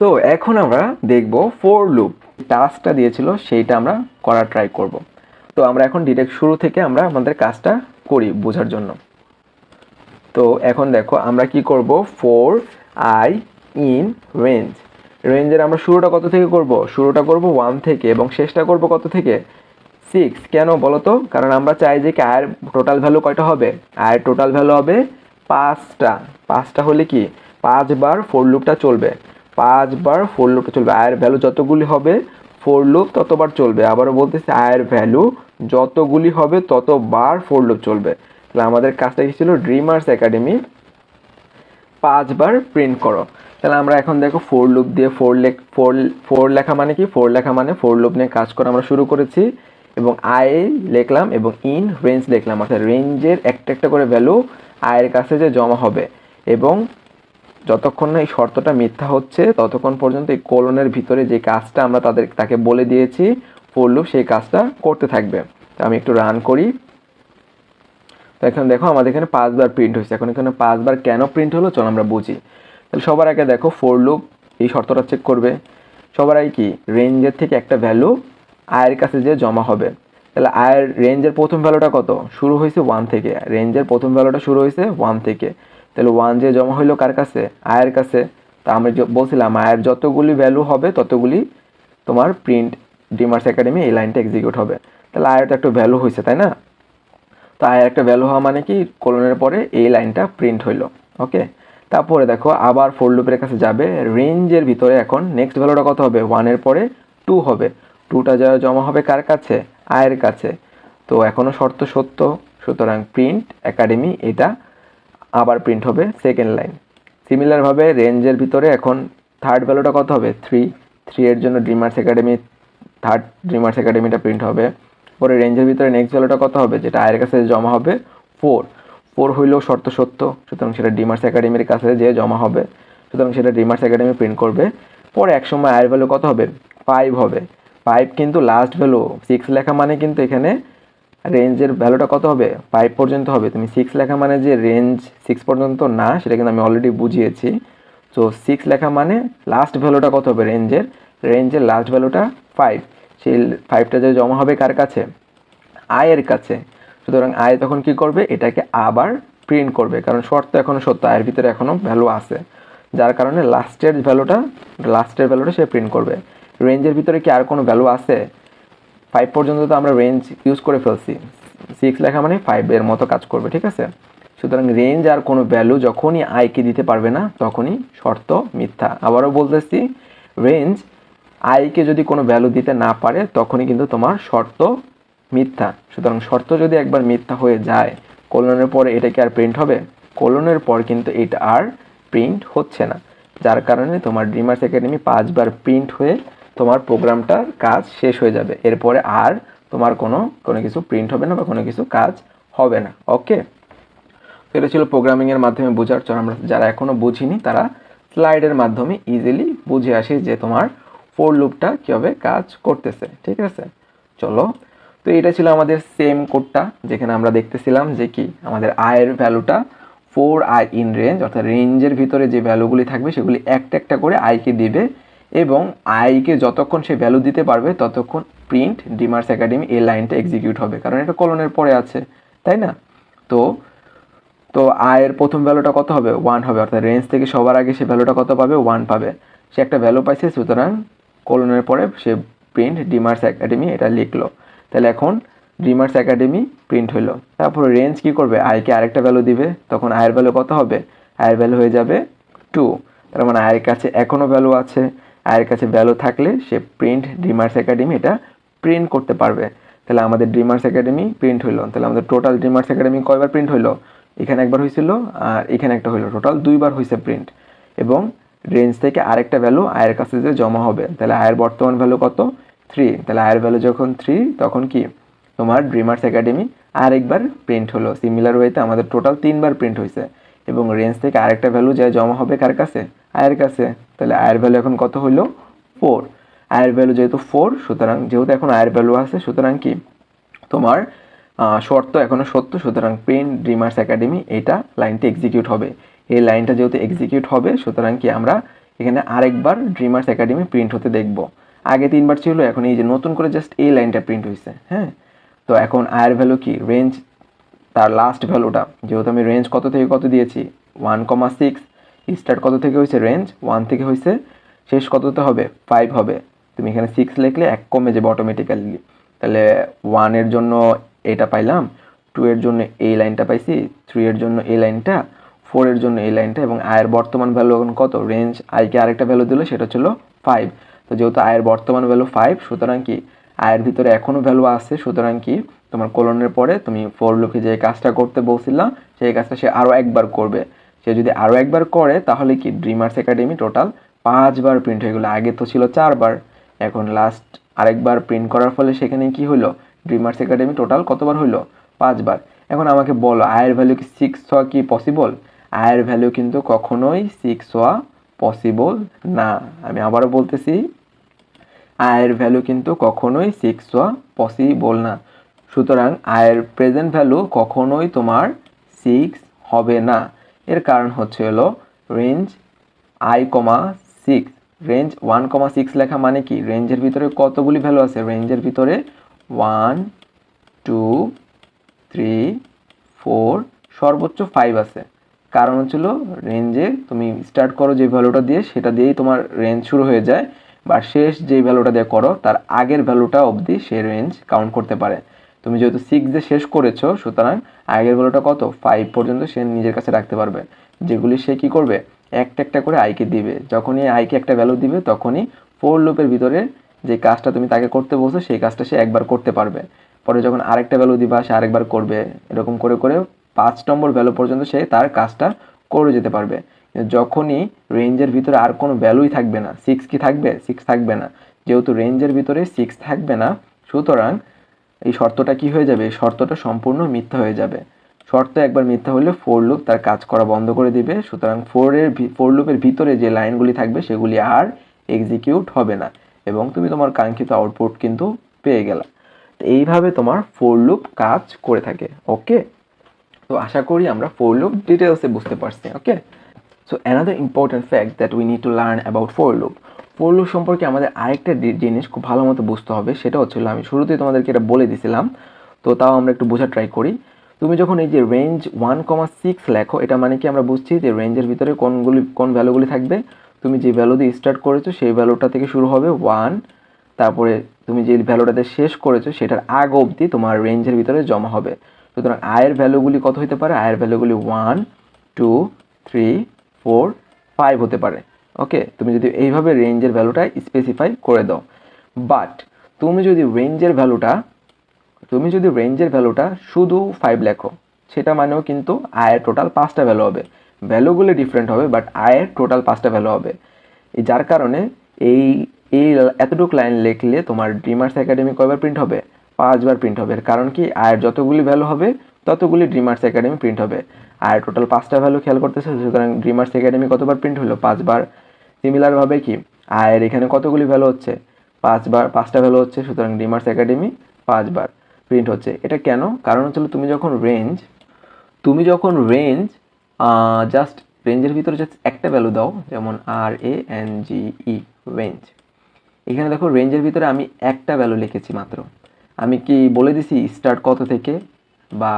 তো এখন আমরা দেখব ফোর লুপ টাস্কটা দিয়েছিল সেইটা আমরা করার ট্রাই করব। তো আমরা এখন ডিরেক্ট শুরু থেকে আমরা আমাদের কাজটা করি বোঝার জন্য। তো এখন দেখো আমরা কি করব? ফোর আই ইন রেঞ্জ রেঞ্জের আমরা শুরুটা কত থেকে করব? শুরুটা করব ওয়ান থেকে এবং শেষটা করব কত থেকে? সিক্স কেন বলো তো কারণ আমরা চাই যে কি আয়ের টোটাল ভ্যালু কয়টা হবে? আয়ের টোটাল ভ্যালু হবে পাঁচটা। পাঁচটা হলে কি? পাঁচবার ফোর লুপটা চলবে। পাঁচবার ফোর লুপটা চলবে। আয়ের ভ্যালু যতগুলি হবে ফোর লুপ ততবার চলবে। আবারও বলতেছি, আয়ের ভ্যালু যতগুলি হবে, ততবার ফোর লুপ চলবে। তাহলে আমাদের কাজটা কি ছিল? ড্রিমার্স একাডেমি পাঁচবার প্রিন্ট করো। তাহলে আমরা এখন দেখো ফোর লুপ দিয়ে ফোর লেখ ফোর ফোর লেখা মানে কি? ফোর লেখা মানে ফোর লুপ নিয়ে কাজ করা আমরা শুরু করেছি। এবং আই লিখলাম এবং ইন রেঞ্জ লিখলাম অর্থাৎ রেঞ্জের একটা একটা করে ভ্যালু আয়ের কাছে যে জমা হবে। এবং যতক্ষণ না এই শর্তটা মিথ্যা হচ্ছে, ততক্ষণ পর্যন্ত এই কোলনের ভিতরে যে কাজটা আমরা তাদের, তাকে বলে দিয়েছি ফোরলুপ সেই কাজটা করতে থাকবে। তো আমি একটু রান করি। তো এখন দেখো আমাদের এখানে পাঁচবার প্রিন্ট হয়েছে। এখন এখানে পাঁচবার কেন প্রিন্ট হলো? চলো আমরা বুঝি। তাহলে সবার আগে দেখো ফোর লুপ এই শর্তটা চেক করবে। সবার আগে কি? রেঞ্জের থেকে একটা ভ্যালু আয়ের কাছে যে জমা হবে। তাহলে আয়ের রেঞ্জের প্রথম ভ্যালুটা কত? শুরু হয়েছে ওয়ান থেকে। রেঞ্জের প্রথম ভ্যালুটা শুরু হয়েছে ওয়ান থেকে। তাহলে ওয়ান যে জমা হইল কার কাছে? আয়ের কাছে। তা আমরা বলছিলাম, আয়ের যতগুলি ভ্যালু হবে, ততগুলি তোমার প্রিন্ট ডিমার্স একাডেমি এই লাইনটা এক্সিকিউট হবে। তাহলে আয়ের তো একটা ভ্যালু হয়েছে তাই না? তো আয়ের একটা ভ্যালু হওয়া মানে কি? কোলনের পরে এই লাইনটা প্রিন্ট হইল ওকে তারপরে দেখো, আবার ফোর লুপের কাছে যাবে। রেঞ্জের ভিতরে এখন নেক্সট ভ্যালুটা কত হবে? ওয়ানের পরে টু হবে। টুটা যা জমা হবে কার কাছে? আয়ের কাছে। তো এখনও শর্ত সত্য, সুতরাং প্রিন্ট একাডেমি এটা আবার প্রিন্ট হবে সেকেন্ড লাইন সিমিলারভাবে রেঞ্জের ভিতরে এখন থার্ড ভ্যালুটা কত হবে? থ্রি থ্রি এর জন্য ড্রিমার্স একাডেমি থার্ড ড্রিমার্স একাডেমিটা প্রিন্ট হবে। পরে রেঞ্জের ভিতরে নেক্সট ভ্যালুটা কত হবে? যেটা আয়ের কাছে জমা হবে ফোর ফোর হইলেও শর্ত সত্য, সুতরাং সেটা ডিমার্স একাডেমির কাছে যে জমা হবে, সুতরাং সেটা ডিমার্স একাডেমি প্রিন্ট করবে। পরে একসময় আয়ের ভ্যালু কত হবে? ফাইভ হবে। ফাইভ কিন্তু লাস্ট ভ্যালু সিক্স লেখা মানে কিন্তু এখানে রেঞ্জের ভ্যালুটা কত হবে? ফাইভ পর্যন্ত হবে। তুমি সিক্স লেখা মানে যে রেঞ্জ সিক্স পর্যন্ত না সেটা কিন্তু আমি অলরেডি বুঝিয়েছি। তো সিক্স লেখা মানে লাস্ট ভ্যালুটা কত হবে রেঞ্জের রেঞ্জের লাস্ট ভ্যালুটা ফাইভ সেই ফাইভটা যে জমা হবে কার কাছে? আয়ের কাছে। সুতরাং আয় তখন কি করবে? এটাকে আবার প্রিন্ট করবে। কারণ শর্ত এখনও সত্য আয়ের ভিতরে এখনও ভ্যালু আছে। যার কারণে লাস্টের ভ্যালুটা লাস্টের ভ্যালুটা সে প্রিন্ট করবে। রেঞ্জের ভিতরে কি আর কোনো ভ্যালু আছে? ফাইভ পর্যন্ত তো আমরা রেঞ্জ ইউজ করে ফেলছি। সিক্স লেখা মানে ফাইভের মতো কাজ করবে, ঠিক আছে? সুতরাং রেঞ্জ আর কোনো ভ্যালু যখনই আইকে দিতে পারবে না, তখনই শর্ত মিথ্যা। আবারও বলতেছি রেঞ্জ আইকে যদি কোনো ভ্যালু দিতে না পারে, তখনই কিন্তু তোমার শর্ত মিথ্যা। সুতরাং শর্ত যদি একবার মিথ্যা হয়ে যায় কোলনের পরে এটা কি আর প্রিন্ট হবে? কোলনের পর কিন্তু এটা আর প্রিন্ট হচ্ছে না। যার কারণে তোমার ড্রিমার্স একাডেমি পাঁচবার প্রিন্ট হয়ে তোমার প্রোগ্রামটার কাজ শেষ হয়ে যাবে। এরপরে আর তোমার কোনো কোনো কিছু প্রিন্ট হবে না বা কোনো কিছু কাজ হবে না। ওকে তো এটা ছিল প্রোগ্রামিংয়ের মাধ্যমে বোঝার জন্য আমরা যারা এখনও বুঝিনি, তারা স্লাইডের মাধ্যমে ইজিলি বুঝে আসি যে তোমার ফোর লুপটা কীভাবে কাজ করতেছে। ঠিক আছে? চলো। তো এটা ছিল আমাদের সেম কোডটা যেখানে আমরা দেখতেছিলাম যে কি? আমাদের আয়ের ভ্যালুটা ফোর আই ইন রেঞ্জ অর্থাৎ রেঞ্জের ভিতরে যে ভ্যালুগুলি থাকবে, সেগুলি একটা একটা করে আইকে দিবে এবং আইকে যতক্ষণ সে ভ্যালু দিতে পারবে, ততক্ষণ প্রিন্ট ডিমার্স একাডেমি এই লাইনটা এক্সিকিউট হবে। কারণ এটা কলনের পরে আছে, তাই না? তো তো আয়ের প্রথম ভ্যালুটা কত হবে? ওয়ান হবে। অর্থাৎ রেঞ্জ থেকে সবার আগে সে ভ্যালুটা কত পাবে? ওয়ান পাবে। সে একটা ভ্যালু পাইছে, সুতরাং কলনের পরে সে প্রিন্ট ডিমার্স একাডেমি এটা লিখলো। তাহলে এখন ডিমার্স একাডেমি প্রিন্ট হইল। তারপর রেঞ্জ কি করবে? আয়কে আরেকটা ভ্যালু দিবে, তখন আয়ের ভ্যালু কত হবে? আয়ের ভ্যালু হয়ে যাবে টু তার মানে আয়ের কাছে এখনও ভ্যালু আছে। আয়ের কাছে ভ্যালু থাকলে সে প্রিন্ট ড্রিমার্স একাডেমি এটা প্রিন্ট করতে পারবে। তাহলে আমাদের ড্রিমার্স একাডেমি প্রিন্ট হইল। তাহলে আমাদের টোটাল ড্রিমার্স একাডেমি কয়বার প্রিন্ট হইল? এখানে একবার হয়েছিল আর এখানে একটা হইল। টোটাল দুইবার হয়েছে প্রিন্ট এবং রেঞ্জ থেকে আরেকটা ভ্যালু আয়ের কাছে যে জমা হবে। তাহলে আয়ের বর্তমান ভ্যালু কত? থ্রি তাহলে আয়ের ভ্যালু যখন থ্রি তখন কি? তোমার ড্রিমার্স একাডেমি আরেকবার প্রিন্ট হলো। সিমিলার ওয়েতে আমাদের টোটাল তিনবার প্রিন্ট হয়েছে এবং রেঞ্জ থেকে আরেকটা ভ্যালু যা জমা হবে কার কাছে? আয়ের কাছে। তাহলে আয়ের ভ্যালু এখন কত হইল? ফোর আয়ের ভ্যালু যেহেতু ফোর সুতরাং যেহেতু এখন আয়ের ভ্যালু আছে, সুতরাং কি? তোমার শর্ত এখনও সত্য, সুতরাং প্রিন্ট ড্রিমার্স একাডেমি এটা লাইনটা এক্সিকিউট হবে। এই লাইনটা যেহেতু এক্সিকিউট হবে, সুতরাং কি আমরা এখানে আরেকবার ড্রিমার্স একাডেমি প্রিন্ট হতে দেখব। আগে তিনবার ছিল, এখন এই যে নতুন করে জাস্ট এই লাইনটা প্রিন্ট হয়েছে হ্যাঁ? তো এখন আয়ের ভ্যালু কি? রেঞ্জ তার লাস্ট ভ্যালুটা যেহেতু আমি রেঞ্জ কত থেকে কত দিয়েছি? ওয়ান কমা সিক্স স্টার্ট কত থেকে হয়েছে রেঞ্জ ওয়ান থেকে হয়েছে, শেষ কততে হবে? ফাইভ হবে। তুমি এখানে সিক্স লিখলে এক কমে যাবে অটোমেটিক্যালি তাহলে ওয়ানের জন্য এটা পাইলাম টু এর জন্য এই লাইনটা পাইছি থ্রি এর জন্য এই লাইনটা ফোর এর জন্য এই লাইনটা এবং আয়ের বর্তমান ভ্যালু এখন কত? রেঞ্জ আইকে আরেকটা ভ্যালু দিল, সেটা ছিল ফাইভ তো যেহেতু আয়ের বর্তমান ভ্যালু ফাইভ সুতরাং কি? আয়ের ভিতরে এখনও ভ্যালু আছে, সুতরাং কি? তোমার কোলনের পরে তুমি ফোর লুকে যে কাজটা করতে বলছিলাম সেই কাজটা সে আরও একবার করবে। সে যদি আরও একবার করে, তাহলে কি ড্রিমার্স একাডেমি টোটাল পাঁচবার প্রিন্ট হয়ে গেলো। আগে তো ছিল চারবার। এখন লাস্ট আরেকবার প্রিন্ট করার ফলে সেখানে কি হলো ড্রিমার্স একাডেমি টোটাল কতবার হলো পাঁচবার। এখন আমাকে বলো, আয়ের ভ্যালু কি সিক্স হওয়া কি পসিবল আয়ের ভ্যালু কিন্তু কখনোই সিক্স হওয়া পসিবল না। আমি আবারও বলতেছি, আয়ের ভ্যালু কিন্তু কখনোই সিক্স হওয়া পসিবল না। সুতরাং আয়ের প্রেজেন্ট ভ্যালু কখনোই তোমার সিক্স হবে না। এর কারণ হচ্ছে হলো range I comma six range one comma six লেখা মানে কি? রেঞ্জের ভিতরে কতগুলি ভ্যালু আছে? রেঞ্জের ভিতরে ওয়ান টু থ্রি ফোর সর্বোচ্চ ফাইভ আছে। কারণ হচ্ছিল রেঞ্জে তুমি স্টার্ট করো যে ভ্যালুটা দিয়ে, সেটা দিয়েই তোমার রেঞ্জ শুরু হয়ে যায়। বা শেষ যে ভ্যালুটা দিয়ে করো, তার আগের ভ্যালুটা অবধি সে রেঞ্জ কাউন্ট করতে পারে। তুমি যেহেতু সিক্স দিয়ে শেষ করেছ, সুতরাং আগের ভ্যালুটা কত? ফাইভ পর্যন্ত সে নিজের কাছে রাখতে পারবে। যেগুলি সে কি করবে? একটা একটা করে আইকে দিবে। যখনই আইকে একটা ভ্যালু দিবে, তখনই ফোর লুপের ভিতরে যে কাজটা তুমি তাকে করতে বলছো, সেই কাজটা সে একবার করতে পারবে। পরে যখন আরেকটা ভ্যালু দিবা, সে আরেকবার করবে। এরকম করে করে পাঁচ নম্বর ভ্যালু পর্যন্ত সে তার কাজটা করে যেতে পারবে। যখনই রেঞ্জের ভিতরে আর কোনো ভ্যালুই থাকবে না সিক্স কি থাকবে? সিক্স থাকবে না। যেহেতু রেঞ্জের ভিতরে সিক্স থাকবে না, সুতরাং এই শর্তটা কি হয়ে যাবে? এই শর্তটা সম্পূর্ণ মিথ্যা হয়ে যাবে। শর্ত একবার মিথ্যা হলে ফোর লুপ তার কাজ করা বন্ধ করে দিবে। সুতরাং ফোরের ফোর লুপের ভিতরে যে লাইনগুলি থাকবে সেগুলি আর এক্সিকিউট হবে না এবং তুমি তোমার কাঙ্ক্ষিত আউটপুট কিন্তু পেয়ে গেলা। তো এইভাবে তোমার ফোর লুপ কাজ করে থাকে ওকে তো আশা করি আমরা ফোর লুপ ডিটেলসে বুঝতে পারছি okay so another important fact that we need to learn about for loop loop সম্পর্কে আমাদের আরেকটা জিনিস খুব ভালো মতো বুঝতে হবে, সেটা হচ্ছিল আমি শুরুতেই তোমাদেরকে এটা বলে দিছিলাম, তো তাও আমরা একটু বোঝার ট্রাই করি। তুমি যখন এই যে রেঞ্জ ওয়ান কমা সিক্স লেখো, এটা মানে কি আমরা বুঝছি যে রেঞ্জের ভিতরে কোনগুলি, কোন ভ্যালুগুলি থাকবে? তুমি যে ভ্যালু দিয়ে স্টার্ট করেছ, সেই ভ্যালুটা থেকে শুরু হবে ওয়ান তারপরে তুমি যে ভ্যালুটাতে শেষ করেছ, সেটার আগ অবধি তোমার রেঞ্জের ভিতরে জমা হবে। সুতরাং আয়ের ভ্যালুগুলি কত হতে পারে? আয়ের ভ্যালুগুলি one two three four five হতে পারে। ওকে তুমি যদি এইভাবে রেঞ্জের ভ্যালুটা স্পেসিফাই করে দাও। বাট তুমি যদি রেঞ্জের ভ্যালুটা তুমি যদি রেঞ্জের ভ্যালুটা শুধু ফাইভ লেখো, সেটা মানেও কিন্তু আয়ের টোটাল পাঁচটা ভ্যালু হবে। ভ্যালুগুলো ডিফারেন্ট হবে বাট আয়ের টোটাল পাঁচটা ভ্যালু হবে। যার কারণে এই এই এতটুকু লাইন লিখলে তোমার ড্রিমার্স একাডেমি কয়বার প্রিন্ট হবে? পাঁচবার প্রিন্ট হবে। কারণ কি? আয়ের যতগুলি ভ্যালু হবে, ততগুলি ড্রিমার্স একাডেমি প্রিন্ট হবে। আর টোটাল পাঁচটা ভ্যালু খেয়াল করতেছে? সুতরাং ড্রিমার্স একাডেমি কতবার প্রিন্ট হলো? পাঁচবার। সিমিলারভাবে কি? আয়ের এখানে কতগুলি ভ্যালু হচ্ছে? পাঁচবার, পাঁচটা ভ্যালু হচ্ছে সুতরাং ডিমার্স একাডেমি পাঁচবার। প্রিন্ট হচ্ছে। এটা কেন? কারণ হচ্ছিল তুমি যখন রেঞ্জ তুমি যখন রেঞ্জ জাস্ট রেঞ্জের ভিতরে জাস্ট একটা ভ্যালু দাও, যেমন আর A N G E range এখানে দেখো রেঞ্জের ভিতরে আমি একটা ভ্যালু লিখেছি মাত্র। আমি কি বলে দিছি স্টার্ট কত থেকে? বা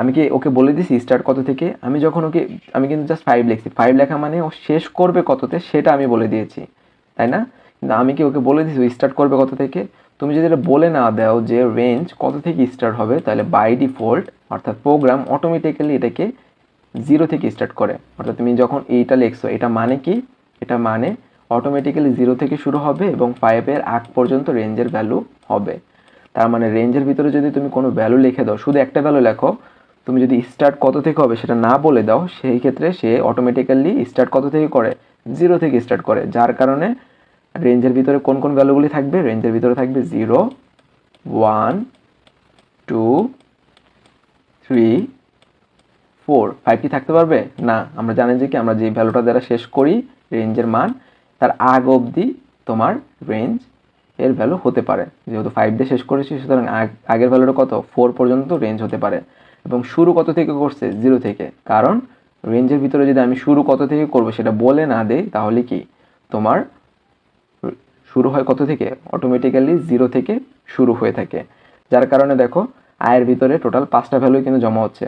আমি কি ওকে বলে দিছি স্টার্ট কত থেকে? আমি যখন ওকে, আমি কিন্তু জাস্ট ফাইভ লিখছি। ফাইভ লেখা মানে ও শেষ করবে কততে সেটা আমি বলে দিয়েছি, তাই না? কিন্তু আমি কি ওকে বলে দিছি স্টার্ট করবে কত থেকে? তুমি যদি এটা বলে না দাও যে রেঞ্জ কত থেকে স্টার্ট হবে, তাহলে বাই ডিফল্ট অর্থাৎ প্রোগ্রাম অটোমেটিক্যালি এটাকে জিরো থেকে স্টার্ট করে। অর্থাৎ তুমি যখন এইটা লেখছো, এটা মানে কি? এটা মানে অটোমেটিক্যালি জিরো থেকে শুরু হবে এবং ফাইভের আগ পর্যন্ত রেঞ্জের ভ্যালু হবে। তার মানে রেঞ্জের ভিতরে যদি তুমি কোনো ভ্যালু লিখে দাও, শুধু একটা ভ্যালু লেখো তুমি যদি স্টার্ট কত থেকে হবে সেটা না বলে দাও, সেই ক্ষেত্রে সে অটোমেটিক্যালি স্টার্ট কত থেকে করে? জিরো থেকে স্টার্ট করে, যার কারণে রেঞ্জের ভিতরে কোন কোন ভ্যালুগুলি থাকবে? রেঞ্জের ভিতরে থাকবে zero one two three four five কি থাকতে পারবে? না। আমরা জানি যে কি, আমরা যে ভ্যালুটা দ্বারা শেষ করি রেঞ্জের মান, তার আগ অবধি তোমার রেঞ্জ এর ভ্যালু হতে পারে। যেহেতু ফাইভ দিয়ে শেষ করেছি, সুতরাং আগের ভ্যালুটা কত? ফোর পর্যন্ত রেঞ্জ হতে পারে। এবং শুরু কত থেকে করছে? জিরো থেকে। কারণ রেঞ্জের ভিতরে যদি আমি শুরু কত থেকে করব সেটা বলে না দেই, তাহলে কি? তোমার শুরু হয় কত থেকে? অটোমেটিক্যালি জিরো থেকে শুরু হয়ে থাকে। যার কারণে দেখো আয়ের ভিতরে টোটাল পাঁচটা ভ্যালু কিন্তু জমা হচ্ছে।